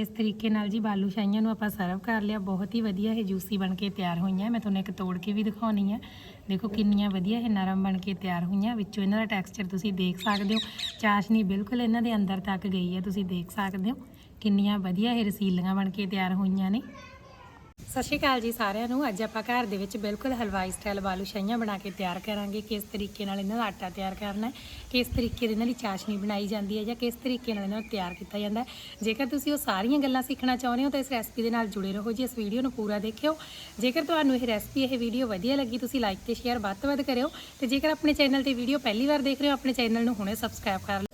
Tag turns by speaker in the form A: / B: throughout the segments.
A: ਇਸ ਤਰੀਕੇ ਨਾਲ ਜੀ ਬਾਲੂ ਸ਼ਾਹੀਆਂ ਨੂੰ ਆਪਾਂ ਸਰਵ ਕਰ ਲਿਆ। ਬਹੁਤ ਹੀ ਵਧੀਆ ਇਹ ਜੂਸੀ ਬਣ ਕੇ ਤਿਆਰ ਹੋਈਆਂ। ਮੈਂ ਤੁਹਾਨੂੰ ਇੱਕ ਤੋੜ ਕੇ ਵੀ ਦਿਖਾਉਣੀ ਹੈ ਦੇਖੋ ਕਿੰਨੀਆਂ ਵਧੀਆ ਇਹ ਨਰਮ ਬਣ ਕੇ ਤਿਆਰ ਹੋਈਆਂ। ਵਿੱਚੋਂ ਇਹਨਾਂ ਦਾ ਟੈਕਸਚਰ ਤੁਸੀਂ ਦੇਖ ਸਕਦੇ ਹੋ। ਚਾਸ਼ਨੀ ਬਿਲਕੁਲ ਇਹਨਾਂ ਦੇ ਅੰਦਰ ਤੱਕ ਗਈ ਹੈ ਤੁਸੀਂ ਦੇਖ ਸਕਦੇ ਹੋ। ਕਿੰਨੀਆਂ ਵਧੀਆ ਇਹ ਰਸੀਲੀਆਂ ਬਣ ਕੇ ਤਿਆਰ ਹੋਈਆਂ ਨੇ। ਸਤਿ ਸ਼੍ਰੀ ਅਕਾਲ ਜੀ ਸਾਰਿਆਂ ਨੂੰ। ਅੱਜ ਆਪਾਂ ਘਰ ਦੇ ਵਿੱਚ ਬਿਲਕੁਲ ਹਲਵਾਈ ਸਟਾਈਲ ਬਾਲੂ ਸ਼ਾਹੀਆਂ ਬਣਾ ਕੇ ਤਿਆਰ ਕਰਾਂਗੇ। ਕਿਸ ਤਰੀਕੇ ਨਾਲ ਇਹਨਾਂ ਦਾ ਆਟਾ ਤਿਆਰ ਕਰਨਾ ਹੈ, ਕਿਸ ਤਰੀਕੇ ਦੇ ਇਹਨਾਂ ਦੀ ਚਾਸ਼ਨੀ ਬਣਾਈ ਜਾਂਦੀ ਹੈ ਜਾਂ ਕਿਸ ਤਰੀਕੇ ਨਾਲ ਇਹਨਾਂ ਨੂੰ ਤਿਆਰ ਕੀਤਾ ਜਾਂਦਾ ਜੇਕਰ ਤੁਸੀਂ ਉਹ ਸਾਰੀਆਂ ਗੱਲਾਂ ਸਿੱਖਣਾ ਚਾਹੁੰਦੇ ਹੋ ਤਾਂ ਇਸ ਰੈਸਪੀ ਦੇ ਨਾਲ ਜੁੜੇ ਰਹੋ ਜੀ। ਇਸ ਵੀਡੀਓ ਨੂੰ ਪੂਰਾ ਦੇਖਿਓ। ਜੇਕਰ ਤੁਹਾਨੂੰ ਇਹ ਰੈਸਪੀ ਇਹ ਵੀਡੀਓ ਵਧੀਆ ਲੱਗੀ, ਤੁਸੀਂ ਲਾਈਕ ਤੇ ਸ਼ੇਅਰ ਵੱਧ ਤੋਂ ਵੱਧ ਕਰਿਓ। ਤੇ ਜੇਕਰ ਆਪਣੇ ਚੈਨਲ ਤੇ ਵੀਡੀਓ ਪਹਿਲੀ ਵਾਰ ਦੇਖ ਰਹੇ ਹੋ, ਆਪਣੇ ਚੈਨਲ ਨੂੰ ਹੁਣੇ ਸਬਸਕ੍ਰਾਈਬ ਕਰ ਲਓ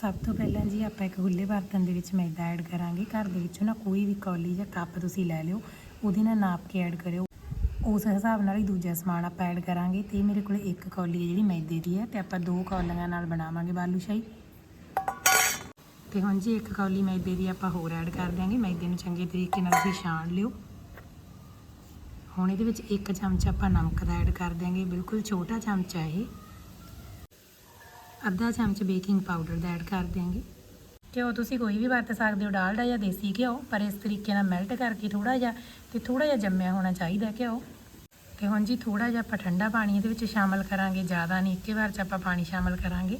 A: ਸਭ ਤੋਂ ਪਹਿਲਾਂ ਜੀ ਆਪਾਂ ਇੱਕ ਖੁੱਲੇ ਬਰਤਨ ਦੇ ਵਿੱਚ ਮੈਦਾ ਐਡ ਕਰਾਂਗੇ। ਘਰ ਦੇ ਵਿੱਚੋਂ ਨਾ ਕੋਈ ਵੀ ਕੌਲੀ ਜਾਂ ਕੱਪ ਤੁਸੀਂ ਲੈ ਲਿਓ, ਉਹਦੇ ਨਾਲ ਨਾਪ ਕੇ ਐਡ ਕਰਿਓ। ਉਸ ਹਿਸਾਬ ਨਾਲ ਹੀ ਦੂਜਾ ਸਮਾਨ ਆਪਾਂ ਐਡ ਕਰਾਂਗੇ ਤੇ ਮੇਰੇ ਕੋਲ ਇੱਕ ਕੌਲੀ ਹੈ ਜਿਹੜੀ ਮੈਦੇ ਦੀ ਹੈ ਤੇ ਆਪਾਂ ਦੋ ਕੌਲੀਆਂ ਨਾਲ ਬਣਾਵਾਂਗੇ ਬਾਲੂ ਸ਼ਾਹੀ ਤੇ ਹੁਣ ਜੀ ਇੱਕ ਕੌਲੀ ਮੈਦੇ ਦੀ ਆਪਾਂ ਹੋਰ ਐਡ ਕਰ ਦਿਆਂਗੇ। ਮੈਦੇ ਨੂੰ ਚੰਗੇ ਤਰੀਕੇ ਨਾਲ ਤੁਸੀਂ ਛਾਣ ਲਿਓ। ਹੁਣ ਇਹਦੇ ਵਿੱਚ ਇੱਕ ਚਮਚ ਆਪਾਂ ਨਮਕ ਦਾ ਐਡ ਕਰ ਦਿਆਂਗੇ। ਬਿਲਕੁਲ ਛੋਟਾ ਚਮਚਾ ਇਹ। ਅੱਧਾ ਚਮਚ ਬੇਕਿੰਗ ਪਾਊਡਰ ਦਾ ਐਡ ਕਰ ਦਿਆਂਗੇ। ਘਿਓ ਤੁਸੀਂ ਕੋਈ ਵੀ ਵਰਤ ਸਕਦੇ ਹੋ, ਡਾਲਡਾ ਜਾਂ ਦੇਸੀ ਘਿਓ, ਪਰ ਇਸ ਤਰੀਕੇ ਨਾਲ ਮੈਲਟ ਕਰਕੇ ਥੋੜਾ ਜਿਹਾ ਤੇ ਥੋੜਾ ਜਿਹਾ ਜੰਮਿਆ ਹੋਣਾ ਚਾਹੀਦਾ ਘਿਓ। ਤੇ ਹੁਣ ਜੀ ਥੋੜਾ ਜਿਹਾ ਆਪਾਂ ਠੰਡਾ ਪਾਣੀ ਇਹਦੇ ਵਿੱਚ ਸ਼ਾਮਲ ਕਰਾਂਗੇ, ਜ਼ਿਆਦਾ ਨਹੀਂ, ਇੱਕੇ ਵਾਰ ਚ ਆਪਾਂ ਪਾਣੀ ਸ਼ਾਮਲ ਕਰਾਂਗੇ।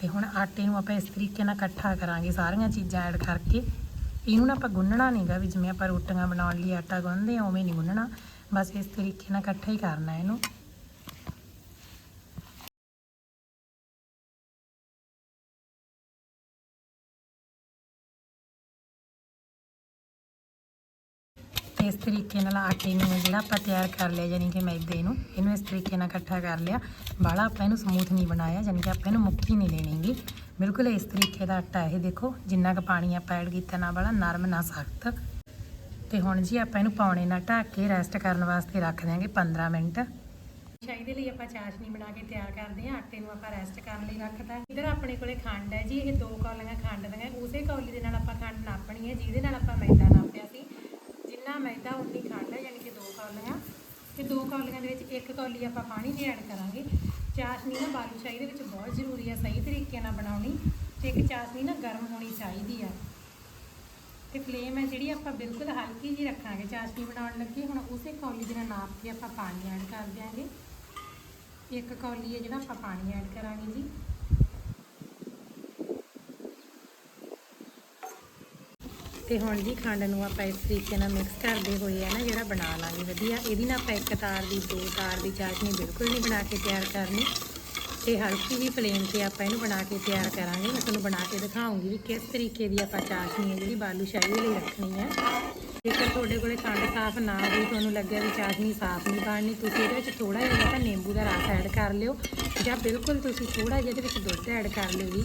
A: ਤੇ ਹੁਣ ਆਟੇ ਨੂੰ ਆਪਾਂ ਇਸ ਤਰੀਕੇ ਨਾਲ ਇਕੱਠਾ ਕਰਾਂਗੇ, ਸਾਰੀਆਂ ਚੀਜ਼ਾਂ ਐਡ ਕਰਕੇ। ਇਹਨੂੰ ਨਾ ਆਪਾਂ ਗੁੰਨਣਾ ਨਹੀਂਗਾ ਵੀ ਜਿਵੇਂ ਆਪਾਂ ਰੋਟੀਆਂ ਬਣਾਉਣ ਲਈ ਆਟਾ ਗੁੰਨਦੇ ਆ ਉਵੇਂ ਨਹੀਂ ਗੁੰਨਣਾ। ਬਸ ਇਸ ਤਰੀਕੇ ਨਾਲ ਇਕੱਠਾ ਹੀ ਕਰਨਾ ਇਹਨੂੰ। ਇਸ ਤਰੀਕੇ ਨਾਲ ਆਟੇ ਨੂੰ ਜਿਹੜਾ ਆਪਾਂ ਤਿਆਰ ਕਰ ਲਿਆ ਯਾਨੀ ਕਿ ਮੈਦੇ ਨੂੰ, ਇਹਨੂੰ ਇਸ ਤਰੀਕੇ ਨਾਲ ਇਕੱਠਾ ਕਰ ਲਿਆ। ਬਾਲਾ ਆਪਾਂ ਇਹਨੂੰ ਸਮੂਥ ਨਹੀਂ ਬਣਾਇਆ ਯਾਨੀ ਕਿ ਆਪਾਂ ਇਹਨੂੰ ਮੁੱਕੀ ਨਹੀਂ ਲੈਣੀਗੀ ਬਿਲਕੁਲ ਇਸ ਤਰੀਕੇ ਦਾ ਆਟਾ ਇਹ ਦੇਖੋ, ਜਿੰਨਾ ਕੁ ਪਾਣੀ ਆਪਾਂ ਐਡ ਕੀਤਾ, ਨਾ ਬਾਲਾ ਨਰਮ, ਨਾ ਸਖਤ। ਤੇ ਹੁਣ ਜੀ ਆਪਾਂ ਇਹਨੂੰ ਪੌਣੇ ਨਾਲ ਢੱਕ ਕੇ ਰੈਸਟ ਕਰਨ ਵਾਸਤੇ ਰੱਖ ਦਿਆਂਗੇ 15 ਮਿੰਟ। ਸ਼ਾਹੀ ਦੇ ਲਈ ਆਪਾਂ ਚਾਸ਼ਨੀ ਬਣਾ ਕੇ ਤਿਆਰ ਕਰਦੇ ਹਾਂ। ਆਟੇ ਨੂੰ ਆਪਾਂ ਰੈਸਟ ਕਰਨ ਲਈ ਰੱਖਦਾ ਇਧਰ ਆਪਣੇ ਕੋਲੇ ਖੰਡ ਹੈ ਜੀ, ਇਹ ਦੋ ਕੌਲੀਆਂ ਖੰਡ ਦੀਆਂ, ਉਸੇ ਕੌਲੀ ਦੇ ਨਾਲ ਆਪਾਂ ਖੰਡ ਨਾਪਣੀ ਹੈ, ਜਿਹਦੇ ਨਾਲ ਆਪਾਂ ਮੈਦਾ ਜਿੰਨਾ ਮੈਦਾ ਉਨੀ ਖੰਡ ਹੈ, ਯਾਨੀ ਕਿ ਦੋ ਕੌਲੀਆਂ ਤੇ ਦੋ ਕੌਲੀਆਂ ਦੇ ਵਿੱਚ ਇੱਕ ਕੌਲੀ ਆਪਾਂ ਪਾਣੀ ਦੀ ਐਡ ਕਰਾਂਗੇ। ਚਾਸ਼ਨੀ ਨਾ ਬਾਲੂਸ਼ਾਹੀ ਦੇ ਵਿੱਚ ਬਹੁਤ ਜ਼ਰੂਰੀ ਹੈ, ਸਹੀ ਤਰੀਕੇ ਨਾਲ ਬਣਾਉਣੀ। ਤੇ ਇੱਕ ਚਾਸ਼ਨੀ ਨਾ ਗਰਮ ਹੋਣੀ ਚਾਹੀਦੀ ਆ। ਤੇ ਫਲੇਮ ਹੈ ਜਿਹੜੀ ਆਪਾਂ ਬਿਲਕੁਲ ਹਲਕੀ ਜੀ ਰੱਖਾਂਗੇ। ਚਾਸ਼ਨੀ ਬਣਾਉਣ ਲੱਗੇ, ਹੁਣ ਉਸੇ ਕੌਲੀ ਦੇ ਨਾਲ ਨਾਪ ਕੇ ਆਪਾਂ ਪਾਣੀ ਐਡ ਕਰ ਦਿਆਂਗੇ। ਇੱਕ ਕੌਲੀ ਹੈ ਜਿਹੜਾ ਆਪਾਂ ਪਾਣੀ ਐਡ ਕਰਾਂਗੇ ਜੀ। ਤੇ ਹੁਣ ਜੀ ਖੰਡ ਨੂੰ ਆਪਾਂ ਇਸ ਤਰੀਕੇ ਨਾਲ ਮਿਕਸ ਕਰਦੇ ਹੋਏ ਆ ਨਾ ਜਿਹੜਾ ਬਣਾ ਲਾਂਗੇ, ਵਧੀਆ। ਇਹਦੀ ਨਾ ਆਪਾਂ ਇੱਕ ਤਾਰ ਦੀ, ਦੋ ਤਾਰ ਦੀ ਚਾਸ਼ਨੀ ਬਿਲਕੁਲ ਨਹੀਂ ਬਣਾ ਕੇ ਤਿਆਰ ਕਰਨੀ। ਤੇ ਹਲਕੀ ਵੀ ਫਲੇਮ ਤੇ ਆਪਾਂ ਇਹਨੂੰ ਬਣਾ ਕੇ ਤਿਆਰ ਕਰਾਂਗੇ। ਮੈਂ ਤੁਹਾਨੂੰ ਬਣਾ ਕੇ ਦਿਖਾਉਂਗੀ ਵੀ ਕਿਸ ਤਰੀਕੇ ਦੀ ਆਪਾਂ ਚਾਸ਼ਨੀ ਹੈ ਜਿਹੜੀ ਬਾਲੂ ਸ਼ਾਹੀ ਲਈ ਰੱਖਣੀ ਹੈ। ਜੇਕਰ ਤੁਹਾਡੇ ਕੋਲੇ ਖੰਡ ਸਾਫ਼ ਨਾ ਹੋਈ, ਤੁਹਾਨੂੰ ਲੱਗਿਆ ਵੀ ਚਾਸ਼ਨੀ ਸਾਫ਼ ਨਹੀਂ ਬਣਨੀ ਤੁਸੀਂ ਇਹਦੇ ਵਿੱਚ ਥੋੜਾ ਜਿਹਾ ਤਾਂ ਨਿੰਬੂ ਦਾ ਰਸ ਐਡ ਕਰ ਲਿਓ ਜਾਂ ਬਿਲਕੁਲ ਤੁਸੀਂ ਥੋੜਾ ਜਿਹਾ ਇਹਦੇ ਵਿੱਚ ਦੁੱਧ ਐਡ ਕਰ ਲਿਓ ਜੀ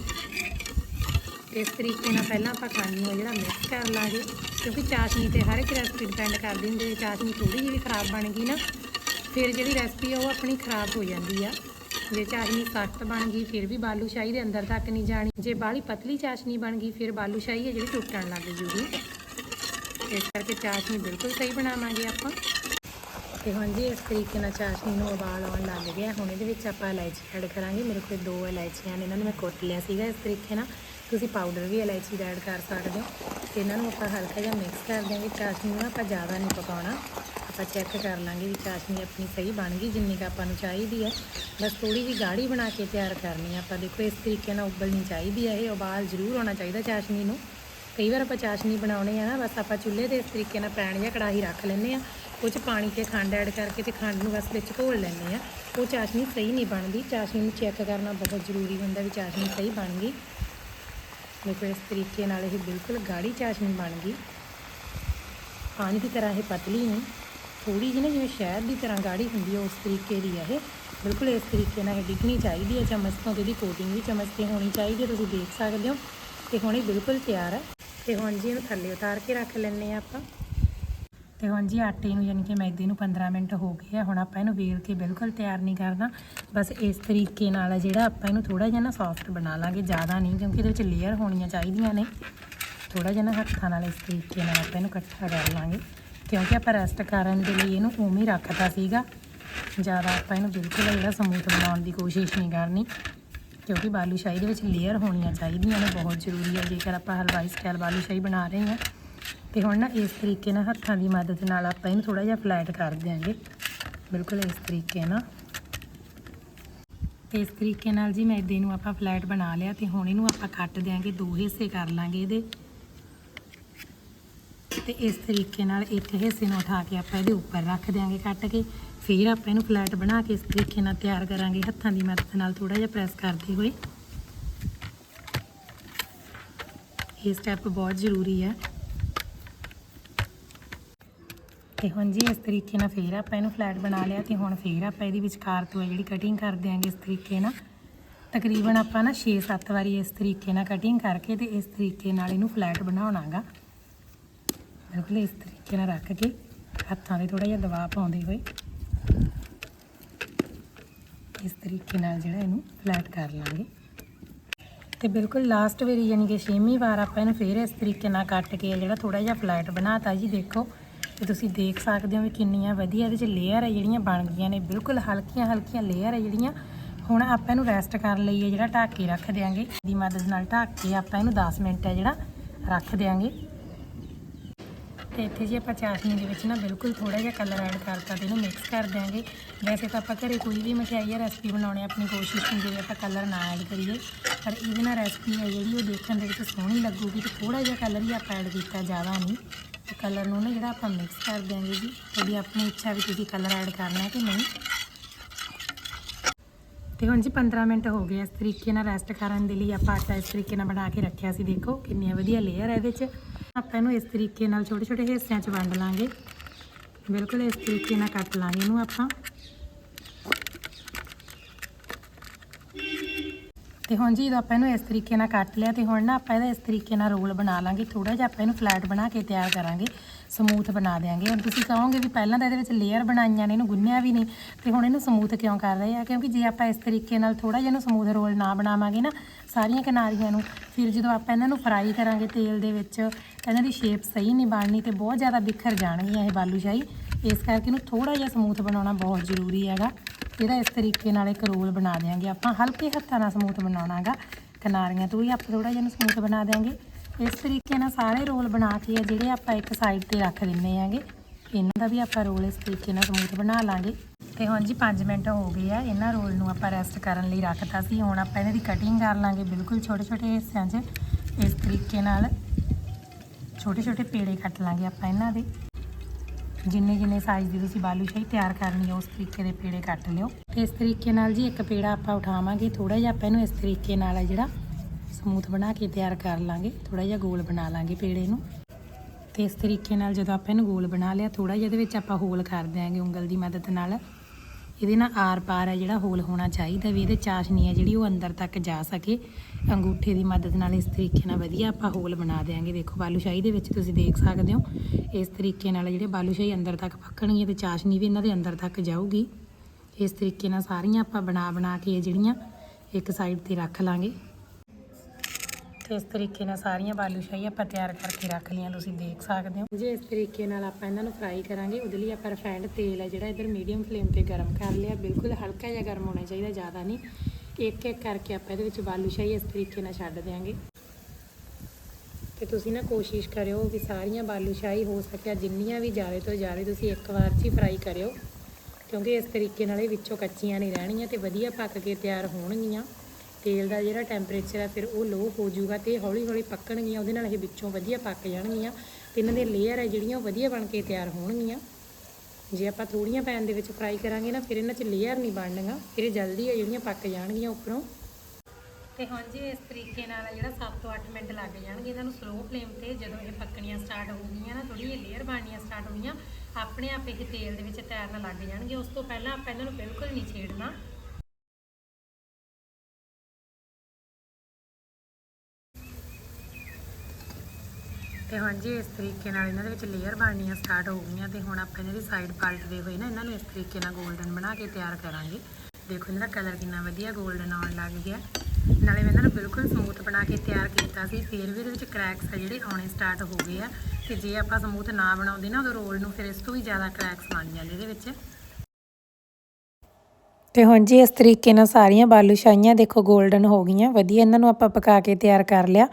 A: ਇਸ ਤਰੀਕੇ ਨਾਲ ਪਹਿਲਾਂ ਆਪਾਂ ਖੰਡ ਨੂੰ ਜਿਹੜਾ ਮਿਕਸ ਕਰ ਲਾਂਗੇ ਕਿਉਂਕਿ ਚਾਸ਼ਨੀ ਤੇ ਹਰ ਇੱਕ ਰੈਸਪੀ ਡਿਪੈਂਡ ਕਰਦੀ ਹੁੰਦੀ ਹੈ ਚਾਸ਼ਨੀ ਥੋੜੀ ਜਿਹੀ ਵੀ ਖਰਾਬ ਬਣ ਗਈ ਨਾ, ਫਿਰ ਜਿਹੜੀ ਰੈਸਪੀ ਆ, ਉਹ ਆਪਣੀ ਖਰਾਬ ਹੋ ਜਾਂਦੀ ਆ। ਜੇ ਚਾਸ਼ਨੀ ਸਖਤ ਬਣ ਗਈ, ਫਿਰ ਵੀ ਬਾਲੂ ਸ਼ਾਹੀ ਦੇ ਅੰਦਰ ਤੱਕ ਨਹੀਂ ਜਾਣੀ। ਜੇ ਬਾਹਲੀ ਪਤਲੀ ਚਾਸ਼ਨੀ ਬਣ ਗਈ, ਫਿਰ ਬਾਲੂ ਸ਼ਾਹੀ ਹੈ ਜਿਹੜੀ ਟੁੱਟਣ ਲੱਗ ਜੂਗੀ। ਇਸ ਕਰਕੇ ਚਾਸ਼ਨੀ ਬਿਲਕੁਲ ਸਹੀ ਬਣਾਵਾਂਗੇ ਆਪਾਂ। ਤੇ ਹਾਂਜੀ, ਇਸ ਤਰੀਕੇ ਨਾਲ ਚਾਸ਼ਨੀ ਨੂੰ ਉਬਾਲ ਆਉਣ ਲੱਗ ਗਿਆ। ਹੁਣ ਇਹਦੇ ਵਿੱਚ ਆਪਾਂ ਇਲਾਇਚੀ ਐਡ ਕਰਾਂਗੇ। ਮੇਰੇ ਕੋਲ ਦੋ ਇਲਾਇਚੀਆਂ ਨੇ, ਇਹਨਾਂ ਨੂੰ ਮੈਂ ਕੁੱਟ ਲਿਆ ਸੀਗਾ ਇਸ ਤਰੀਕੇ ਨਾਲ। ਤੁਸੀਂ ਪਾਊਡਰ ਵੀ ਇਲਾਇਚੀ ਦਾ ਐਡ ਕਰ ਸਕਦੇ ਹੋ। ਤੇ ਇਹਨਾਂ ਨੂੰ ਆਪਾਂ ਹਲਕਾ ਜਿਹਾ ਮਿਕਸ ਕਰ ਦਿਆਂਗੇ। ਚਾਸ਼ਨੀ ਨੂੰ ਆਪਾਂ ਜ਼ਿਆਦਾ ਨਹੀਂ ਪਕਾਉਣਾ। ਆਪਾਂ ਚੈੱਕ ਕਰ ਲਾਂਗੇ ਵੀ ਚਾਸ਼ਨੀ ਆਪਣੀ ਸਹੀ ਬਣ ਗਈ, ਜਿੰਨੀ ਕੁ ਆਪਾਂ ਨੂੰ ਚਾਹੀਦੀ ਹੈ। ਬਸ ਥੋੜੀ ਜਿਹੀ ਗਾੜੀ ਬਣਾ ਕੇ ਤਿਆਰ ਕਰਨੀ ਹੈ। ਆਪਾਂ ਦੇਖੋ, ਇਸ ਤਰੀਕੇ ਨਾਲ ਉਬਲਣੀ ਚਾਹੀਦੀ ਹੈ। ਇਹ ਉਬਾਲ ਜ਼ਰੂਰ ਹੋਣਾ ਚਾਹੀਦਾ ਚਾਸ਼ਨੀ ਨੂੰ। ਕਈ ਵਾਰ ਆਪਾਂ ਚਾਸ਼ਨੀ ਬਣਾਉਣੇ ਆ ਨਾ, ਬਸ ਆਪਾਂ ਚੁੱਲ੍ਹੇ ਦੇ ਇਸ ਤਰੀਕੇ ਨਾਲ ਪੈਣ ਜਾਂ ਕੜਾਹੀ ਰੱਖ ਲੈਂਦੇ ਆ ਉਹ 'ਚ ਪਾਣੀ ਤੇ ਖੰਡ ਐਡ ਕਰਕੇ ਤੇ ਖੰਡ ਨੂੰ ਬਸ ਵਿੱਚ ਘੋਲ ਲੈਂਦੇ ਆ ਉਹ ਚਾਸ਼ਨੀ ਸਹੀ ਨਹੀਂ ਬਣਦੀ। ਚਾਸ਼ਨੀ ਨੂੰ ਚੈੱਕ ਕਰਨਾ ਬਹੁਤ ਜ਼ਰੂਰੀ ਹੁੰਦਾ ਵੀ ਚਾਸ਼ਨੀ ਸਹੀ ਬਣ ਗਈ। ਦੇਖੋ ਇਸ ਤਰੀਕੇ ਨਾਲ ਇਹ ਬਿਲਕੁਲ ਗਾੜੀ ਚਾਸ਼ਨੀ ਬਣ ਗਈ। ਪਾਣੀ ਦੀ ਤਰ੍ਹਾਂ ਇਹ ਪਤਲੀ ਨਹੀਂ। ਥੋੜੀ ਜਿਹੀ ਨਾ ਜਿਵੇਂ ਸ਼ਹਿਦ ਦੀ ਤਰ੍ਹਾਂ ਗਾੜੀ ਹੁੰਦੀ ਹੈ, ਉਸ ਤਰੀਕੇ ਦੀ ਹੈ ਇਹ। ਬਿਲਕੁਲ ਇਸ ਤਰੀਕੇ ਨਾਲ ਇਹ ਡਿੱਗਣੀ ਚਾਹੀਦੀ ਹੈ। ਚਮਚ ਤੋਂ ਤੇ ਇਹਦੀ ਕੋਟਿੰਗ ਵੀ ਚਮਚ ਤੇ ਹੋਣੀ ਚਾਹੀਦੀ ਹੈ। ਤੁਸੀਂ ਦੇਖ ਸਕਦੇ ਹੋ। ਤੇ ਹੁਣ ਇਹ ਬਿਲਕੁਲ ਤਿਆਰ ਹੈ। ਤੇ ਹੁਣ ਜੀ ਇਹਨੂੰ ਥੱਲੇ ਉਤਾਰ ਕੇ ਰੱਖ ਲੈਣੇ ਆ ਆਪਾਂ। ਤੇ ਹੁਣ ਜੀ ਆਟੇ ਨੂੰ ਯਾਨੀ ਕਿ ਮੈਦੇ ਨੂੰ 15 ਮਿੰਟ ਹੋ ਗਏ ਆ, ਹੁਣ ਆਪਾਂ ਇਹਨੂੰ ਵੇਲ ਕੇ ਬਿਲਕੁਲ ਤਿਆਰ ਨਹੀਂ ਕਰਨਾ। ਬਸ ਇਸ ਤਰੀਕੇ ਨਾਲ ਜਿਹੜਾ ਆਪਾਂ ਇਹਨੂੰ ਥੋੜਾ ਜਿਹਾ ਨਾ ਸੌਫਟ ਬਣਾ ਲਾਂਗੇ, ਜ਼ਿਆਦਾ ਨਹੀਂ, ਕਿਉਂਕਿ ਇਹਦੇ ਵਿੱਚ ਲੇਅਰ ਹੋਣੀਆਂ ਚਾਹੀਦੀਆਂ ਨੇ। ਥੋੜਾ ਜਿਹਾ ਨਾ ਹੱਥਾਂ ਨਾਲ ਇਸ ਤਰੀਕੇ ਨਾਲ ਆਪਾਂ ਇਹਨੂੰ ਇਕੱਠਾ ਕਰ ਲਾਂਗੇ, ਕਿਉਂਕਿ ਆਪਾਂ ਰੈਸਟ ਕਰਨ ਦੇ ਲਈ ਇਹਨੂੰ ਉਵੇਂ ਹੀ ਰੱਖਤਾ ਸੀਗਾ। ਜ਼ਿਆਦਾ ਆਪਾਂ ਇਹਨੂੰ ਬਿਲਕੁਲ ਜਿਹੜਾ ਸਮੂਥ ਬਣਾਉਣ ਦੀ ਕੋਸ਼ਿਸ਼ ਨਹੀਂ ਕਰਨੀ, ਕਿਉਂਕਿ ਬਾਲੂਸ਼ਾਹੀ ਦੇ ਵਿੱਚ ਲੇਅਰ ਹੋਣੀਆਂ ਚਾਹੀਦੀਆਂ ਨੇ, ਬਹੁਤ ਜ਼ਰੂਰੀ ਹੈ ਜੇਕਰ ਆਪਾਂ ਹਲਵਾਈ ਸਟਾਈਲ ਬਾਲੂਸ਼ਾਹੀ ਬਣਾ ਰਹੇ ਹਾਂ ਤੇ ਹੁਣ ਨਾ ਇਸ ਤਰੀਕੇ ਨਾਲ ਹੱਥਾਂ ਦੀ ਮਦਦ ਨਾਲ ਆਪਾਂ ਇਹਨੂੰ ਥੋੜਾ ਜਿਹਾ ਫਲੈਟ ਕਰ ਦਿਆਂਗੇ। ਬਿਲਕੁਲ ਇਸ ਤਰੀਕੇ ਨਾਲ। ਤੇ ਇਸ ਤਰੀਕੇ ਨਾਲ ਜੀ ਮੈਦੇ ਨੂੰ ਆਪਾਂ ਫਲੈਟ ਬਣਾ ਲਿਆ ਤੇ ਹੁਣ ਇਹਨੂੰ ਆਪਾਂ ਕੱਟ ਦਿਆਂਗੇ, ਦੋ ਹਿੱਸੇ ਕਰ ਲਾਂਗੇ ਇਹਦੇ। ਤੇ ਇਸ ਤਰੀਕੇ ਨਾਲ ਇੱਕ ਹਿੱਸੇ ਨੂੰ ਉਠਾ ਕੇ ਆਪਾਂ ਇਹਦੇ ਉੱਪਰ ਰੱਖ ਦਿਆਂਗੇ ਕੱਟ ਕੇ। ਫਿਰ ਆਪਾਂ ਇਹਨੂੰ ਫਲੈਟ ਬਣਾ ਕੇ ਇਸ ਤਰੀਕੇ ਨਾਲ ਤਿਆਰ ਕਰਾਂਗੇ ਹੱਥਾਂ ਦੀ ਮਦਦ ਨਾਲ ਥੋੜਾ ਜਿਹਾ ਪ੍ਰੈਸ ਕਰਦੇ ਹੋਏ। ਇਹ ਸਟੈਪ ਬਹੁਤ ਜ਼ਰੂਰੀ ਹੈ। ਤੇ ਹੁਣ ਜੀ ਇਸ ਤਰੀਕੇ ਨਾਲ ਫੇਰ ਆਪਾਂ ਇਹਨੂੰ ਫਲੈਟ ਬਣਾ ਲਿਆ ਤੇ ਹੁਣ ਫੇਰ ਆਪਾਂ ਇਹਦੀ ਵਿਚਕਾਰ ਤੋਂ ਹੈ ਜਿਹੜੀ ਕਟਿੰਗ ਕਰ ਦਿਆਂਗੇ ਇਸ ਤਰੀਕੇ ਨਾਲ। ਤਕਰੀਬਨ ਆਪਾਂ ਨਾ 6-7 ਵਾਰੀ ਇਸ ਤਰੀਕੇ ਨਾਲ ਕਟਿੰਗ ਕਰਕੇ ਤੇ ਇਸ ਤਰੀਕੇ ਨਾਲ ਇਹਨੂੰ ਫਲੈਟ ਬਣਾਉਣਾਗਾ। ਬਿਲਕੁਲ ਇਸ ਤਰੀਕੇ ਨਾਲ ਰੱਖ ਕੇ ਹੱਥਾਂ 'ਤੇ ਥੋੜਾ ਜਿਹਾ ਦਬਾਅ ਪਾਉਂਦੇ ਹੋਏ ਇਸ ਤਰੀਕੇ ਨਾਲ ਜਿਹੜਾ ਇਹਨੂੰ ਫਲੈਟ ਕਰ ਲਾਂਗੇ। ਤੇ ਬਿਲਕੁਲ ਲਾਸਟ ਵਾਰੀ ਯਾਨੀ ਕਿ ਛੇਵੀਂ ਵਾਰ ਆਪਾਂ ਇਹਨੂੰ ਫੇਰ ਇਸ ਤਰੀਕੇ ਨਾਲ ਕੱਟ ਕੇ ਜਿਹੜਾ ਥੋੜਾ ਜਿਹਾ ਫਲੈਟ ਬਣਾਤਾ ਜੀ, ਦੇਖੋ। ਤੇ ਤੁਸੀਂ ਦੇਖ ਸਕਦੇ ਹੋ ਵੀ ਕਿੰਨੀਆਂ ਵਧੀਆ ਇਹਦੇ 'ਚ ਲੇਅਰ ਹੈ ਜਿਹੜੀਆਂ ਬਣ ਗਈਆਂ ਨੇ। ਬਿਲਕੁਲ ਹਲਕੀਆਂ ਹਲਕੀਆਂ ਲੇਅਰ ਹੈ ਜਿਹੜੀਆਂ। ਹੁਣ ਆਪਾਂ ਇਹਨੂੰ ਰੈਸਟ ਕਰਨ ਲਈ ਹੈ ਜਿਹੜਾ ਢੱਕ ਕੇ ਰੱਖ ਦਿਆਂਗੇ। ਦੀ ਮਦਦ ਨਾਲ ਢੱਕ ਕੇ ਆਪਾਂ ਇਹਨੂੰ 10 ਮਿੰਟ ਹੈ ਜਿਹੜਾ ਰੱਖ ਦਿਆਂਗੇ। ਤੇ ਇੱਥੇ ਜੀ ਆਪਾਂ ਚਾਸ਼ਨੀ ਦੇ ਵਿੱਚ ਨਾ ਬਿਲਕੁਲ ਥੋੜਾ ਜਿਹਾ ਕਲਰ ਐਡ ਕਰਤਾ ਤੇ ਇਹਨੂੰ ਮਿਕਸ ਕਰ ਦਿਆਂਗੇ। ਵੈਸੇ ਤਾਂ ਆਪਾਂ ਘਰੇ ਕੋਈ ਵੀ ਮਠਿਆਈ ਜਾਂ ਰੈਸਪੀ ਬਣਾਉਣੀ ਆਪਣੀ ਕੋਸ਼ਿਸ਼ ਹੁੰਦੀ ਹੈ ਆਪਾਂ ਕਲਰ ਨਾ ਐਡ ਕਰੀਏ। ਪਰ ਇਹਦੇ ਨਾਲ ਰੈਸਪੀ ਹੈ ਜਿਹੜੀ ਉਹ ਦੇਖਣ ਦੇ ਵਿੱਚ ਸੋਹਣੀ ਲੱਗੂਗੀ ਤੇ ਥੋੜਾ ਜਿਹਾ ਕਲਰ ਹੀ ਆਪਾਂ ਐਡ ਕੀਤਾ ਜ਼ਿਆਦਾ ਨਹੀਂ। ਤੇ ਕਲਰ ਨੂੰ ਨਾ ਜਿਹੜਾ ਆਪਾਂ ਮਿਕਸ ਕਰ ਦਿਆਂਗੇ ਜੀ ਤੁਹਾਡੀ ਆਪਣੀ ਇੱਛਾ ਵੀ ਤੁਸੀਂ ਕਲਰ ਐਡ ਕਰਨਾ ਹੈ ਕਿ ਨਹੀਂ। ਤੇ ਹੁਣ ਜੀ 15 ਮਿੰਟ ਹੋ ਗਏ ਇਸ ਤਰੀਕੇ ਨਾਲ ਰੈਸਟ ਕਰਨ ਦੇ ਲਈ ਆਪਾਂ ਆਟਾ ਇਸ ਤਰੀਕੇ ਨਾਲ ਬਣਾ ਕੇ ਰੱਖਿਆ ਸੀ, ਦੇਖੋ ਕਿੰਨੀਆਂ ਵਧੀਆ ਲੇਅਰ ਹੈ ਇਹਦੇ 'ਚ। ਆਪਾਂ ਇਹਨੂੰ ਇਸ ਤਰੀਕੇ ਨਾਲ ਛੋਟੇ ਛੋਟੇ ਹਿੱਸਿਆਂ 'ਚ ਵੰਡ ਲਾਂਗੇ। ਬਿਲਕੁਲ ਇਸ ਤਰੀਕੇ ਨਾਲ ਕੱਟ ਲਾਂਗੇ ਇਹਨੂੰ ਆਪਾਂ। ਤੇ ਹੁਣ ਜੀ ਜਦੋਂ ਆਪਾਂ ਇਹਨੂੰ ਇਸ ਤਰੀਕੇ ਨਾਲ ਕੱਟ ਲਿਆ ਤੇ ਹੁਣ ਨਾ ਆਪਾਂ ਇਹਦਾ ਇਸ ਤਰੀਕੇ ਨਾਲ ਰੋਲ ਬਣਾ ਲਾਂਗੇ ਥੋੜਾ ਜਿਹਾ ਆਪਾਂ ਇਹਨੂੰ ਫਲੈਟ ਬਣਾ ਕੇ ਤਿਆਰ ਕਰਾਂਗੇ, ਸਮੂਥ ਬਣਾ ਦੇਾਂਗੇ ਹੁਣ ਤੁਸੀਂ ਕਹੋਗੇ ਵੀ ਪਹਿਲਾਂ ਤਾਂ ਇਹਦੇ ਵਿੱਚ ਲੇਅਰ ਬਣਾਈਆਂ ਨੇ, ਇਹਨੂੰ ਗੁੰਨਿਆ ਵੀ ਨਹੀਂ, ਤੇ ਹੁਣ ਇਹਨੂੰ ਸਮੂਥ ਕਿਉਂ ਕਰ ਰਹੇ ਆ? ਕਿਉਂਕਿ ਜੇ ਆਪਾਂ ਇਸ ਤਰੀਕੇ ਨਾਲ ਥੋੜਾ ਜਿਹਾ ਇਹਨੂੰ ਸਮੂਥ ਰੋਲ ਨਾ ਬਣਾਵਾਂਗੇ ਨਾ ਸਾਰੀਆਂ ਕਿਨਾਰੀਆਂ ਨੂੰ, ਫਿਰ ਜਦੋਂ ਆਪਾਂ ਇਹਨਾਂ ਨੂੰ ਫਰਾਈ ਕਰਾਂਗੇ ਤੇਲ ਦੇ ਵਿੱਚ ਇਹਨਾਂ ਦੀ ਸ਼ੇਪ ਸਹੀ ਨਹੀਂ ਬਣਨੀ ਤੇ ਬਹੁਤ ਜ਼ਿਆਦਾ ਬਿਖਰ ਜਾਣਗੀਆਂ ਇਹ ਬਾਲੂਸ਼ਾਹੀ ਇਸ ਕਰਕੇ ਇਹਨੂੰ ਥੋੜਾ ਜਿਹਾ ਸਮੂਥ ਬਣਾਉਣਾ ਬਹੁਤ ਜ਼ਰੂਰੀ ਹੈਗਾ। ਇਹਦਾ ਇਸ ਤਰੀਕੇ ਨਾਲ ਇੱਕ ਰੋਲ ਬਣਾ ਦੇਾਂਗੇ ਆਪਾਂ। ਹਲਕੇ ਹੱਥਾਂ ਨਾਲ ਸਮੂਥ ਬਣਾਉਣਾਗਾ। ਕਿਨਾਰੀਆਂ ਤੋਂ ਵੀ ਆਪਾਂ ਥੋੜਾ ਜਿਹਾ ਇਹਨੂੰ ਸਮੂਥ ਬਣਾ ਦੇਾਂਗੇ ਇਸ ਤਰੀਕੇ ਨਾਲ ਸਾਰੇ ਰੋਲ ਬਣਾ ਕੇ ਜਿਹੜੇ ਆਪਾਂ ਇੱਕ ਸਾਈਡ ਤੇ ਰੱਖ ਦਿੰਨੇ ਆਂਗੇ ਇਹਨਾਂ ਦਾ ਵੀ ਆਪਾਂ ਰੋਲ ਇਸ ਤਰੀਕੇ ਨਾਲ ਸਮੂਥ ਬਣਾ ਲਾਂਗੇ। ਤੇ ਹੁਣ ਜੀ 5 ਮਿੰਟ ਹੋ ਗਏ ਆ, ਇਹਨਾਂ ਰੋਲ ਨੂੰ ਆਪਾਂ ਰੈਸਟ ਕਰਨ ਲਈ ਰੱਖਤਾ ਸੀ। ਹੁਣ ਆਪਾਂ ਇਹਨਾਂ ਦੀ ਕਟਿੰਗ ਕਰ ਲਾਂਗੇ ਬਿਲਕੁਲ ਛੋਟੇ ਛੋਟੇ ਹਿੱਸਿਆਂ 'ਚ। ਇਸ ਤਰੀਕੇ ਨਾਲ ਛੋਟੇ ਛੋਟੇ ਪੇੜੇ ਕੱਟ ਲਾਂਗੇ ਆਪਾਂ ਇਹਨਾਂ ਦੇ। ਜਿੰਨੇ ਜਿੰਨੇ ਸਾਈਜ਼ ਦੀ ਤੁਸੀਂ ਬਾਲੂਸ਼ਾਹੀ ਤਿਆਰ ਕਰਨੀ ਹੈ ਉਸ ਤਰੀਕੇ ਦੇ ਪੇੜੇ ਕੱਟ ਲਿਓ। ਤੇ ਇਸ ਤਰੀਕੇ ਨਾਲ ਜੀ ਇੱਕ ਪੇੜਾ ਆਪਾਂ ਉਠਾਵਾਂਗੇ ਥੋੜਾ ਜਿਹਾ, ਆਪਾਂ ਇਹਨੂੰ ਇਸ ਤਰੀਕੇ ਨਾਲ ਹੈ ਜਿਹੜਾ ਸਮੂਥ ਬਣਾ ਕੇ ਤਿਆਰ ਕਰ ਲਾਂਗੇ। ਥੋੜਾ ਜਿਹਾ ਗੋਲ ਬਣਾ ਲਾਂਗੇ ਪੇੜੇ ਨੂੰ। ਤੇ ਇਸ ਤਰੀਕੇ ਨਾਲ ਜਦੋਂ ਆਪਾਂ ਇਹਨੂੰ ਗੋਲ ਬਣਾ ਲਿਆ ਥੋੜਾ ਜਿਹਾ ਇਹਦੇ ਵਿੱਚ ਆਪਾਂ ਹੋਲ ਕਰ ਦਿਆਂਗੇ ਉਂਗਲ ਦੀ ਮਦਦ ਨਾਲ। ਇਹਦੇ ਨਾਲ ਆਰ ਪਾਰ ਹੈ ਜਿਹੜਾ ਹੋਲ ਹੋਣਾ ਚਾਹੀਦਾ ਵੀ ਇਹਦੇ ਚਾਸ਼ਨੀ ਹੈ ਜਿਹੜੀ ਉਹ ਅੰਦਰ ਤੱਕ ਜਾ ਸਕੇ। ਅੰਗੂਠੇ ਦੀ ਮਦਦ ਨਾਲ ਇਸ ਤਰੀਕੇ ਨਾਲ ਵਧੀਆ ਆਪਾਂ ਹੋਲ ਬਣਾ ਦੇਾਂਗੇ ਦੇਖੋ ਬਾਲੂਸ਼ਾਹੀ ਦੇ ਵਿੱਚ ਤੁਸੀਂ ਦੇਖ ਸਕਦੇ ਹੋ। ਇਸ ਤਰੀਕੇ ਨਾਲ ਜਿਹੜੇ ਬਾਲੂਸ਼ਾਹੀ ਅੰਦਰ ਤੱਕ ਪੱਕਣਗੇ ਤੇ ਚਾਸ਼ਨੀ ਵੀ ਇਹਨਾਂ ਦੇ ਅੰਦਰ ਤੱਕ ਜਾਊਗੀ। ਇਸ ਤਰੀਕੇ ਨਾਲ ਸਾਰੀਆਂ ਆਪਾਂ ਬਣਾ ਬਣਾ ਕੇ ਜਿਹੜੀਆਂ ਇੱਕ ਸਾਈਡ ਤੇ ਰੱਖ ਲਾਂਗੇ। ਤੇ ਇਸ ਤਰੀਕੇ ਨਾਲ ਸਾਰੀਆਂ ਬਾਲੂਸ਼ਾਹੀ ਆਪਾਂ ਤਿਆਰ ਕਰਕੇ ਰੱਖ ਲਈਆਂ, ਤੁਸੀਂ ਦੇਖ ਸਕਦੇ ਹੋ। ਜੇ ਇਸ ਤਰੀਕੇ ਨਾਲ ਆਪਾਂ ਇਹਨਾਂ ਨੂੰ ਫਰਾਈ ਕਰਾਂਗੇ, ਉਹਦੇ ਲਈ ਆਪਾਂ ਰਿਫਾਈਂਡ ਤੇਲ ਹੈ ਜਿਹੜਾ ਇਧਰ ਮੀਡੀਅਮ ਫਲੇਮ ਤੇ ਗਰਮ ਕਰ ਲਿਆ। ਬਿਲਕੁਲ ਹਲਕਾ ਜਿਹਾ ਗਰਮ ਹੋਣਾ ਚਾਹੀਦਾ, ਜ਼ਿਆਦਾ ਨਹੀਂ। ਇੱਕ ਇੱਕ ਕਰਕੇ ਆਪਾਂ ਇਹਦੇ ਵਿੱਚ ਬਾਲੂਸ਼ਾਹੀ ਇਸ ਤਰੀਕੇ ਨਾਲ ਛੱਡ ਦਿਆਂਗੇ। ਤੇ ਤੁਸੀਂ ਨਾ ਕੋਸ਼ਿਸ਼ ਕਰਿਓ ਵੀ ਸਾਰੀਆਂ ਬਾਲੂਸ਼ਾਹੀ ਹੋ ਸਕਿਆ, ਜਿੰਨੀਆਂ ਵੀ ਜ਼ਿਆਦਾ ਤੋਂ ਜ਼ਿਆਦਾ ਤੁਸੀਂ ਇੱਕ ਵਾਰ 'ਚ ਹੀ ਫਰਾਈ ਕਰਿਓ। ਕਿਉਂਕਿ ਇਸ ਤਰੀਕੇ ਨਾਲ ਇਹ ਵਿੱਚੋਂ ਕੱਚੀਆਂ ਨਹੀਂ ਰਹਿਣਗੀਆਂ ਤੇ ਵਧੀਆ ਪੱਕ ਕੇ ਤਿਆਰ ਹੋਣਗੀਆਂ। ਤੇਲ ਦਾ ਜਿਹੜਾ ਟੈਂਪਰੇਚਰ ਆ, ਫਿਰ ਉਹ ਲੋ ਹੋ ਜਾਊਗਾ ਤੇ ਹੌਲੀ ਹੌਲੀ ਪੱਕਣਗੀਆਂ, ਉਹਦੇ ਨਾਲ ਇਹ ਵਿੱਚੋਂ ਵਧੀਆ ਪੱਕ ਜਾਣਗੀਆਂ ਤੇ ਇਹਨਾਂ ਦੇ ਲੇਅਰ ਹੈ ਜਿਹੜੀਆਂ ਉਹ ਵਧੀਆ ਬਣ ਕੇ ਤਿਆਰ ਹੋਣਗੀਆਂ। ਜੇ ਆਪਾਂ ਥੋੜੀਆਂ ਪੈਨ ਦੇ ਵਿੱਚ ਫਰਾਈ ਕਰਾਂਗੇ ਨਾ, ਫਿਰ ਇਹਨਾਂ 'ਚ ਲੇਅਰ ਨਹੀਂ ਬਣਨੀਆਂ ਫਿਰ ਇਹ ਜਲਦੀ ਆ ਜਿਹੜੀਆਂ ਪੱਕ ਜਾਣਗੀਆਂ ਉੱਪਰੋਂ। ਤੇ ਹਾਂਜੀ, ਇਸ ਤਰੀਕੇ ਨਾਲ ਜਿਹੜਾ 7 ਤੋਂ 8 ਮਿੰਟ ਲੱਗ ਜਾਣਗੇ ਇਹਨਾਂ ਨੂੰ ਸਲੋ ਫਲੇਮ ਤੇ, ਜਦੋਂ ਇਹ ਪੱਕਣੀਆਂ ਸਟਾਰਟ ਹੋ ਗਈਆਂ ਨਾ ਥੋੜੀ ਜਿਹੀ ਲੇਅਰ ਬਣਨੀਆਂ ਸਟਾਰਟ ਹੋਈਆਂ, ਆਪਣੇ ਆਪ ਇਹ ਤੇਲ ਦੇ ਵਿੱਚ ਤੈਰਨ ਲੱਗ ਜਾਣਗੇ। ਉਸ ਤੋਂ ਪਹਿਲਾਂ ਆਪਾਂ ਇਹਨਾਂ ਨੂੰ ਬਿਲਕੁਲ ਨਹੀਂ ਛੇੜਨਾ। ਤੇ ਹਾਂਜੀ, ਇਸ ਤਰੀਕੇ ਨਾਲ ਇਹਨਾਂ ਦੇ ਵਿੱਚ ਲੇਅਰ ਬਣਨੀਆਂ ਸਟਾਰਟ ਹੋ ਗਈਆਂ ਤੇ ਹੁਣ ਆਪਾਂ ਇਹਨਾਂ ਦੀ ਸਾਈਡ ਪਲਟਦੇ ਹੋਏ ਨਾ, ਇਹਨਾਂ ਨੂੰ ਇਸ ਤਰੀਕੇ ਨਾਲ 골ਡਨ ਬਣਾ ਕੇ ਤਿਆਰ ਕਰਾਂਗੇ। ਦੇਖੋ ਇਹਨਾਂ ਦਾ ਕਲਰ ਕਿੰਨਾ ਵਧੀਆ 골ਡਨ ਆਉਣ ਲੱਗ ਗਿਆ। ਨਾਲੇ ਮੈਂ ਇਹਨਾਂ ਨੂੰ ਬਿਲਕੁਲ ਸਮੂਥ ਬਣਾ ਕੇ ਤਿਆਰ ਕੀਤਾ ਸੀ, ਫਿਰ ਵੀ ਇਹਦੇ ਵਿੱਚ ਕ੍ਰੈਕਸ ਆ ਜਿਹੜੇ ਆਉਣੇ ਸਟਾਰਟ ਹੋ ਗਏ ਆ। ਤੇ ਜੇ ਆਪਾਂ ਸਮੂਥ ਨਾ ਬਣਾਉਂਦੇ ਨਾ ਉਦੋਂ ਰੋਲ ਨੂੰ ਫਿਰ ਇਸ ਤੋਂ ਵੀ ਜ਼ਿਆਦਾ ਕ੍ਰੈਕਸ ਬਣ ਜਾਂਦੇ ਇਹਦੇ ਵਿੱਚ। ਤੇ ਹੁਣ ਜੀ ਇਸ ਤਰੀਕੇ ਨਾਲ ਸਾਰੀਆਂ ਬਾਲੂਸ਼ਾਹੀਆਂ ਦੇਖੋ 골ਡਨ ਹੋ ਗਈਆਂ। ਵਧੀਆ ਇਹਨਾਂ ਨੂੰ ਆਪਾਂ ਪਕਾ ਕੇ ਤਿਆਰ ਕਰ ਲਿਆ।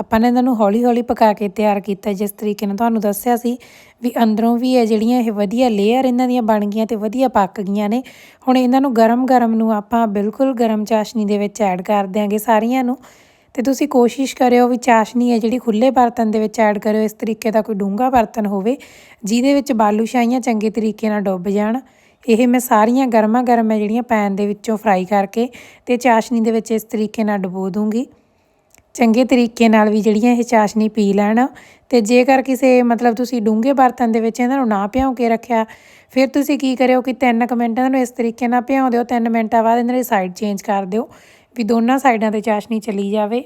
A: ਆਪਾਂ ਨੇ ਇਹਨਾਂ ਨੂੰ ਹੌਲੀ ਹੌਲੀ ਪਕਾ ਕੇ ਤਿਆਰ ਕੀਤਾ ਜਿਸ ਤਰੀਕੇ ਨਾਲ ਤੁਹਾਨੂੰ ਦੱਸਿਆ ਸੀ ਵੀ ਅੰਦਰੋਂ ਵੀ ਇਹ ਜਿਹੜੀਆਂ ਇਹ ਵਧੀਆ ਲੇਅਰ ਇਹਨਾਂ ਦੀਆਂ ਬਣ ਗਈਆਂ ਤੇ ਵਧੀਆ ਪੱਕ ਗਈਆਂ ਨੇ। ਹੁਣ ਇਹਨਾਂ ਨੂੰ ਗਰਮ-ਗਰਮ ਨੂੰ ਆਪਾਂ ਬਿਲਕੁਲ ਗਰਮ ਚਾਸ਼ਨੀ ਦੇ ਵਿੱਚ ਐਡ ਕਰ ਦਿਆਂਗੇ ਸਾਰੀਆਂ ਨੂੰ। ਤੇ ਤੁਸੀਂ ਕੋਸ਼ਿਸ਼ ਕਰਿਓ ਵੀ ਚਾਸ਼ਨੀ ਹੈ ਜਿਹੜੀ ਖੁੱਲੇ ਬਰਤਨ ਦੇ ਵਿੱਚ ਐਡ ਕਰਿਓ। ਇਸ ਤਰੀਕੇ ਦਾ ਕੋਈ ਡੂੰਘਾ ਬਰਤਨ ਹੋਵੇ, ਜਿਹਦੇ ਵਿੱਚ ਬਾਲੂਸ਼ਾਹੀਆਂ ਚੰਗੇ ਤਰੀਕੇ ਨਾਲ ਡੁੱਬ ਜਾਣ। ਇਹ ਮੈਂ ਸਾਰੀਆਂ ਗਰਮਾ ਗਰਮ ਹੈ ਜਿਹੜੀਆਂ ਪੈਨ ਦੇ ਵਿੱਚੋਂ ਫਰਾਈ ਕਰਕੇ ਤੇ ਚਾਸ਼ਨੀ ਦੇ ਵਿੱਚ ਇਸ ਤਰੀਕੇ ਨਾਲ ਡਬੋ ਦੂੰਗੀ। ਚੰਗੇ ਤਰੀਕੇ ਨਾਲ ਵੀ ਜਿਹੜੀਆਂ ਇਹ ਚਾਸ਼ਨੀ ਪੀ ਲੈਣ ਤੇ ਜੇਕਰ ਕਿਸੇ ਮਤਲਬ ਤੁਸੀਂ ਡੂੰਘੇ ਬਰਤਨ ਦੇ ਵਿੱਚ ਇਹਨਾਂ ਨੂੰ ਨਾ ਭਿਉਂ ਕੇ ਰੱਖਿਆ, ਫਿਰ ਤੁਸੀਂ ਕੀ ਕਰਿਓ ਕਿ 3 ਮਿੰਟ ਇਹਨਾਂ ਨੂੰ ਇਸ ਤਰੀਕੇ ਨਾਲ ਭਿਉਂ ਦਿਓ 3 ਮਿੰਟਾਂ ਬਾਅਦ ਇਹਨਾਂ ਦੀ ਸਾਈਡ ਚੇਂਜ ਕਰ ਦਿਓ ਵੀ ਦੋਨਾਂ ਸਾਈਡਾਂ ਤੇ ਚਾਸ਼ਨੀ ਚਲੀ ਜਾਵੇ।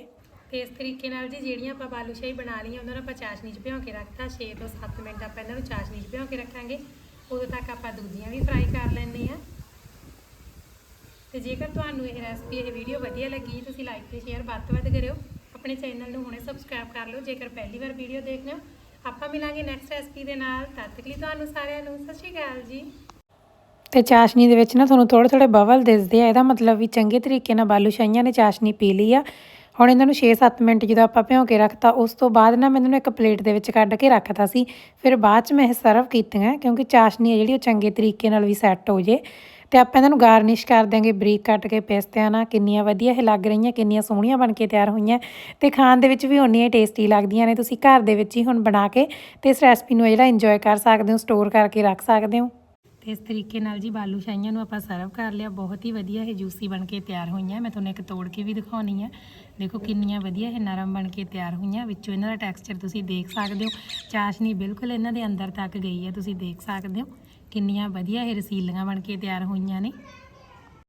A: ਤੇ ਇਸ ਤਰੀਕੇ ਨਾਲ ਜੀ ਜਿਹੜੀਆਂ ਆਪਾਂ ਬਾਲੂਸ਼ਾਹੀ ਬਣਾ ਲਈਆਂ, ਉਹਨਾਂ ਨੂੰ ਆਪਾਂ ਚਾਸ਼ਨੀ 'ਚ ਭਿਉਂ ਕੇ ਰੱਖਤਾ 6 ਤੋਂ 7 ਮਿੰਟ ਆਪਾਂ ਇਹਨਾਂ ਨੂੰ ਚਾਸ਼ਨੀ 'ਚ ਭਿਉਂ ਕੇ ਰੱਖਾਂਗੇ। ਉਦੋਂ ਤੱਕ ਆਪਾਂ ਦੂਜੀਆਂ ਵੀ ਫਰਾਈ ਕਰ ਲੈਂਦੇ ਆ ਤੇ ਜੇਕਰ ਤੁਹਾਨੂੰ ਇਹ ਰੈਸਪੀ ਇਹ ਵੀਡੀਓ ਵਧੀਆ ਲੱਗੀ, ਤੁਸੀਂ ਲਾਈਕ ਤੇ ਸ਼ੇਅਰ ਵੱਧ ਤੋਂ ਵੱਧ ਕਰਿਓ। ਆਪਣੇ ਚੈਨਲ ਨੂੰ ਹੁਣੇ ਸਬਸਕ੍ਰਾਈਬ ਕਰ ਲਓ, ਜੇਕਰ ਪਹਿਲੀ ਵਾਰ ਵੀਡੀਓ ਦੇਖ ਰਹੇ ਹੋ। ਆਪਾਂ ਮਿਲਾਂਗੇ ਨੈਕਸਟ ਰੈਸਪੀ ਦੇ ਨਾਲ। ਤਦ ਤੱਕ ਲਈ ਤੁਹਾਨੂੰ ਸਾਰਿਆਂ ਨੂੰ ਸਤਿ ਸ਼੍ਰੀ ਅਕਾਲ ਜੀ। ਤੇ ਚਾਸ਼ਨੀ ਦੇ ਵਿੱਚ ਨਾ ਤੁਹਾਨੂੰ ਥੋੜੇ ਥੋੜੇ ਬਬਲ ਦਿਸਦੇ ਆ। ਇਹਦਾ ਮਤਲਬ ਵੀ ਚੰਗੇ ਤਰੀਕੇ ਨਾਲ ਬਾਲੂਸ਼ਾਹੀਆਂ ਨੇ ਚਾਸ਼ਨੀ ਪੀ ਲਈ ਆ। ਹੁਣ ਇਹਨਾਂ ਨੂੰ 6-7 ਮਿੰਟ ਜਦੋਂ ਆਪਾਂ ਭਿਉਂ ਕੇ ਰੱਖਤਾ, ਉਸ ਤੋਂ ਬਾਅਦ ਨਾ ਮੈਂ ਇਹਨਾਂ ਨੂੰ ਇੱਕ ਪਲੇਟ ਦੇ ਵਿੱਚ ਕੱਢ ਕੇ ਰੱਖਤਾ ਸੀ। ਫਿਰ ਬਾਅਦ ਚ ਮੈਂ ਇਹ ਸਰਵ ਕੀਤੀਆਂ, ਕਿਉਂਕਿ ਚਾਸ਼ਨੀ ਹੈ ਜਿਹੜੀ, ਉਹ ਚੰਗੇ ਤਰੀਕੇ ਨਾਲ ਵੀ ਸੈੱਟ ਹੋ ਜੇ। ਤੇ ਆਪਾਂ ਇਹਨਾਂ ਨੂੰ ਗਾਰਨਿਸ਼ ਕਰ ਦਿਆਂਗੇ, ਬਰੀਕ ਕੱਟ ਕੇ ਪਿਸਤਿਆਂ ਨਾਲ, ਕਿੰਨੀਆਂ ਵਧੀਆ ਇਹ ਲੱਗ ਰਹੀਆਂ, ਕਿੰਨੀਆਂ ਸੋਹਣੀਆਂ ਬਣ ਕੇ ਤਿਆਰ ਹੋਈਆਂ। ਤੇ ਖਾਣ ਦੇ ਵਿੱਚ ਵੀ ਓਨੀਆਂ ਹੀ ਟੇਸਟੀ ਲੱਗਦੀਆਂ ਨੇ, ਤੁਸੀਂ ਘਰ ਦੇ ਵਿੱਚ ਹੀ ਹੁਣ ਬਣਾ ਕੇ ਤੇ ਇਸ ਰੈਸਪੀ ਨੂੰ ਜਿਹੜਾ ਇੰਜੋਏ ਕਰ ਸਕਦੇ ਹੋ ਸਟੋਰ ਕਰਕੇ ਰੱਖ ਸਕਦੇ ਹੋ। ਇਸ ਤਰੀਕੇ ਨਾਲ ਜੀ ਬਾਲੂ ਸ਼ਾਹੀਆਂ ਨੂੰ ਆਪਾਂ ਸਰਵ ਕਰ ਲਿਆ। ਬਹੁਤ ਹੀ ਵਧੀਆ ਇਹ ਜੂਸੀ ਬਣ ਕੇ ਤਿਆਰ ਹੋਈਆਂ। ਮੈਂ ਤੁਹਾਨੂੰ ਇੱਕ ਤੋੜ ਕੇ ਵੀ ਦਿਖਾਉਣੀ ਹੈ ਦੇਖੋ ਕਿੰਨੀਆਂ ਵਧੀਆ ਇਹ ਨਰਮ ਬਣ ਕੇ ਤਿਆਰ ਹੋਈਆਂ। ਵਿੱਚੋਂ ਇਹਨਾਂ ਦਾ ਟੈਕਸਚਰ ਤੁਸੀਂ ਦੇਖ ਸਕਦੇ ਹੋ। ਚਾਸ਼ਨੀ ਬਿਲਕੁਲ ਇਹਨਾਂ ਦੇ ਅੰਦਰ ਤੱਕ ਗਈ ਹੈ ਤੁਸੀਂ ਦੇਖ ਸਕਦੇ ਹੋ ਕਿੰਨੀਆਂ ਵਧੀਆ ਇਹ ਰਸੀਲੀਆਂ ਬਣ ਕੇ ਤਿਆਰ ਹੋਈਆਂ ਨੇ।